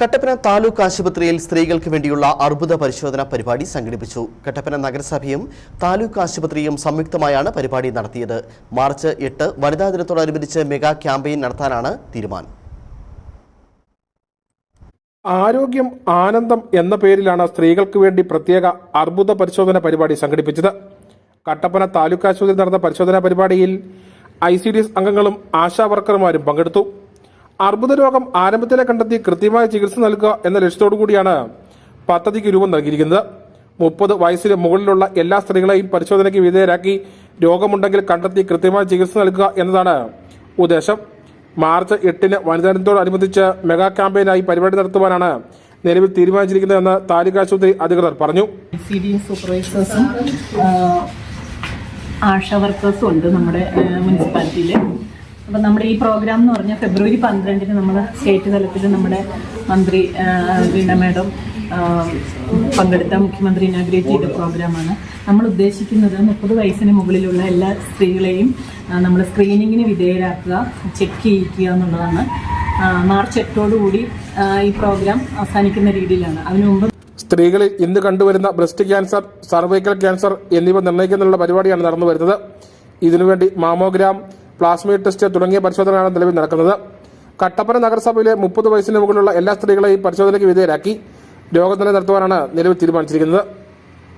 കട്ടപ്പന താലൂക്ക് ആശുപത്രിയിൽ സ്ത്രീകൾക്ക് വേണ്ടിയുള്ള അർബുദ പരിശോധന പരിപാടി സംഘടിപ്പിച്ചു. കട്ടപ്പന നഗരസഭയും താലൂക്ക് ആശുപത്രിയും സംയുക്തമായാണ് പരിപാടി നടത്തിയത്. മാർച്ച് എട്ട് വനിതാ ദിനത്തോടനുബന്ധിച്ച് മെഗാ ക്യാമ്പയിൻ നടത്താനാണ് തീരുമാനം. ആരോഗ്യം ആനന്ദം എന്ന പേരിലാണ് സ്ത്രീകൾക്ക് വേണ്ടി പ്രത്യേക അർബുദ പരിശോധന പരിപാടി സംഘടിപ്പിച്ചത്. കട്ടപ്പന താലൂക്ക് ആശുപത്രിയിൽ നടന്ന പരിശോധനാ പരിപാടിയിൽ ഐ സി ഡി എസ് അംഗങ്ങളും ആശാ വർക്കർമാരും പങ്കെടുത്തു. അർബുദ രോഗം ആരംഭത്തിലെ കണ്ടെത്തി കൃത്യമായ ചികിത്സ നൽകുക എന്ന ലക്ഷ്യത്തോടു കൂടിയാണ് പദ്ധതിക്ക് രൂപം നൽകിയിരിക്കുന്നത്. മുപ്പത് വയസ്സിന് മുകളിലുള്ള എല്ലാ സ്ത്രീകളെയും പരിശോധനയ്ക്ക് വിധേയരാക്കി രോഗമുണ്ടെങ്കിൽ കണ്ടെത്തി കൃത്യമായ ചികിത്സ നൽകുക എന്നതാണ് ഉദ്ദേശം. മാർച്ച് എട്ടിന് വനിതാ ദിനത്തോടനുബന്ധിച്ച് മെഗാ ക്യാമ്പയിനായി പരിപാടി നടത്തുവാനാണ് നിലവിൽ തീരുമാനിച്ചിരിക്കുന്നതെന്ന് താലൂക്ക് ആശുപത്രി അധികൃതർ പറഞ്ഞു. സൂപ്പർവൈസേഴ്സും ആശാ വർക്കേഴ്സും ഉണ്ട് നമ്മുടെ മുനിസിപ്പാലിറ്റിയിൽ അപ്പം നമ്മുടെ ഈ പ്രോഗ്രാം എന്ന് പറഞ്ഞാൽ ഫെബ്രുവരി പന്ത്രണ്ടിന് നമ്മൾ സ്റ്റേറ്റ് തലത്തിൽ നമ്മുടെ മന്ത്രി വീണ മാഡം പങ്കെടുത്ത മുഖ്യമന്ത്രി ഇനാഗ്രേറ്റ് ചെയ്ത പ്രോഗ്രാമാണ് നമ്മൾ ഉദ്ദേശിക്കുന്നത് മുപ്പത് വയസ്സിന് മുകളിലുള്ള എല്ലാ സ്ത്രീകളെയും നമ്മൾ സ്ക്രീനിങ്ങിന് വിധേയരാക്കുക ചെക്ക് ചെയ്യിക്കുക എന്നുള്ളതാണ്. മാർച്ച് എട്ടോടുകൂടി കൂടി ഈ പ്രോഗ്രാം അവസാനിക്കുന്ന രീതിയിലാണ്. അതിനു മുമ്പ് സ്ത്രീകളിൽ ഇന്ന് കണ്ടുവരുന്ന ബ്രസ്റ്റ് ക്യാൻസർ സർവൈക്കൽ ക്യാൻസർ എന്നിവ നിർണയിക്കുന്നതിനുള്ള പരിപാടിയാണ് നടന്നു വരുന്നത് ഇതിനുവേണ്ടി മാമോഗ്രാം പ്ലാസ്മീഡ് ടെസ്റ്റ് തുടങ്ങിയ പരിശോധനയാണ് നിലവിൽ നടക്കുന്നത്. കട്ടപ്പന നഗരസഭയിലെ മുപ്പത് വയസ്സിന് മുകളിലുള്ള എല്ലാ സ്ത്രീകളെയും പരിശോധനയ്ക്ക് വിധേയരാക്കി രോഗനില നടത്തുവാനാണ് നിലവിൽ തീരുമാനിച്ചിരിക്കുന്നത്.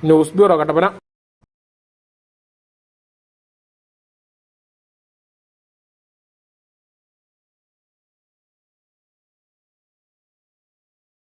News bureau Kattappana.